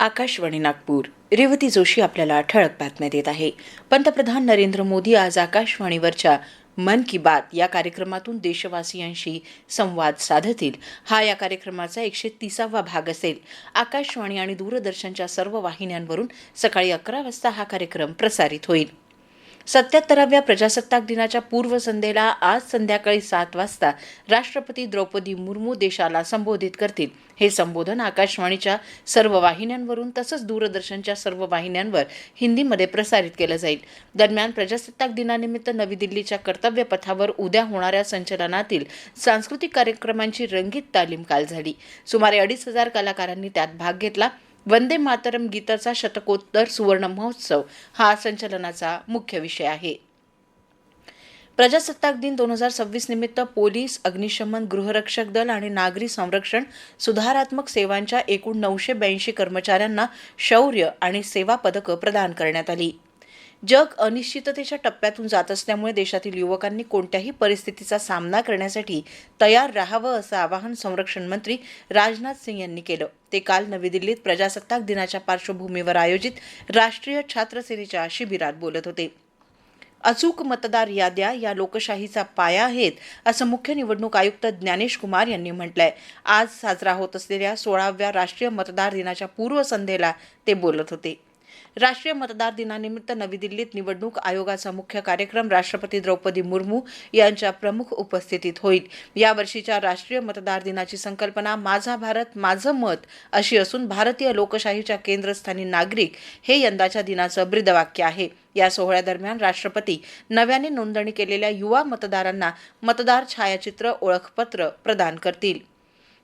आकाशवाणी नागपूर. रेवती जोशी आपल्याला ठळक बातम्या देत आहे. पंतप्रधान नरेंद्र मोदी आज आकाशवाणीवरच्या मन की बात या कार्यक्रमातून देशवासियांशी संवाद साधतील. हा या कार्यक्रमाचा एकशे तिसावा भाग असेल. आकाशवाणी आणि दूरदर्शनच्या सर्व वाहिन्यांवरून सकाळी अकरा वाजता हा कार्यक्रम प्रसारित होईल. सत्याहत्तराव्या प्रजासत्ताक दिनाच्या पूर्वसंध्येला आज संध्याकाळी सात वाजता राष्ट्रपती द्रौपदी मुर्मू देशाला संबोधित करतील. हे संबोधन आकाशवाणीच्या सर्व वाहिन्यांवरून तसंच दूरदर्शनच्या सर्व वाहिन्यांवर हिंदीमध्ये प्रसारित केलं जाईल. दरम्यान प्रजासत्ताक दिनानिमित्त नवी दिल्लीच्या कर्तव्य पथावर उद्या होणाऱ्या संचलनातील सांस्कृतिक कार्यक्रमांची रंगीत तालीम काल झाली. सुमारे अडीच हजार कलाकारांनी त्यात भाग घेतला. वंदे मातरम गीताचा शतकोत्तर सुवर्ण महोत्सव हा संचलनाचा मुख्य विषय आहे. प्रजासत्ताक दिन दोन हजार सव्वीस निमित्त पोलीस अग्निशमन गृहरक्षक दल आणि नागरी संरक्षण सुधारात्मक सेवांच्या एकूण नऊशे ब्याऐंशी कर्मचाऱ्यांना शौर्य आणि सेवा पदकं प्रदान करण्यात आली. जग अनिश्चिततेच्या टप्प्यातून जात असल्यामुळे देशातील युवकांनी कोणत्याही परिस्थितीचा सामना करण्यासाठी तयार राहावं असं आवाहन संरक्षण मंत्री राजनाथ सिंग यांनी केलं. ते काल नवी दिल्लीत प्रजासत्ताक दिनाच्या पार्श्वभूमीवर आयोजित राष्ट्रीय छात्र सेनेच्या शिबिरात बोलत होते. अचूक मतदार याद्या या लोकशाहीचा पाया आहेत असं मुख्य निवडणूक आयुक्त ज्ञानेश कुमार यांनी म्हटलंय. आज साजरा होत असलेल्या सोळाव्या राष्ट्रीय मतदार दिनाच्या पूर्वसंध्येला ते बोलत होते. राष्ट्रीय मतदार दिनानिमित्त नवी दिल्लीत निवडणूक आयोगाचा मुख्य कार्यक्रम राष्ट्रपती द्रौपदी मुर्मू यांच्या प्रमुख उपस्थितीत होईल. यावर्षीच्या राष्ट्रीय मतदार दिनाची संकल्पना माझा भारत माझं मत अशी असून भारतीय लोकशाहीच्या केंद्रस्थानी नागरिक हे यंदाच्या दिनाचं ब्रीदवाक्य आहे. या सोहळ्यादरम्यान राष्ट्रपती नव्याने नोंदणी केलेल्या युवा मतदारांना मतदार छायाचित्र ओळखपत्र प्रदान करतील.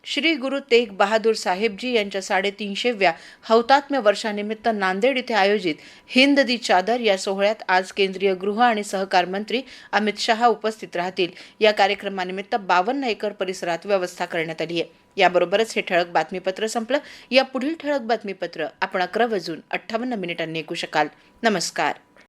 श्री गुरु तेग बहादूर साहेबजी यांच्या साडेतीनशेव्या हौतात्म्य वर्षानिमित्त नांदेड इथे आयोजित हिंद दी चादर या सोहळ्यात आज केंद्रीय गृह आणि सहकार मंत्री अमित शहा उपस्थित राहतील. या कार्यक्रमानिमित्त बावन्न एकर परिसरात व्यवस्था करण्यात आली आहे. याबरोबरच हे ठळक बातमीपत्र संपलं. या पुढील ठळक बातमीपत्र आपण अकरा वाजून अठ्ठावन्न मिनिटांनी ऐकू शकाल. नमस्कार.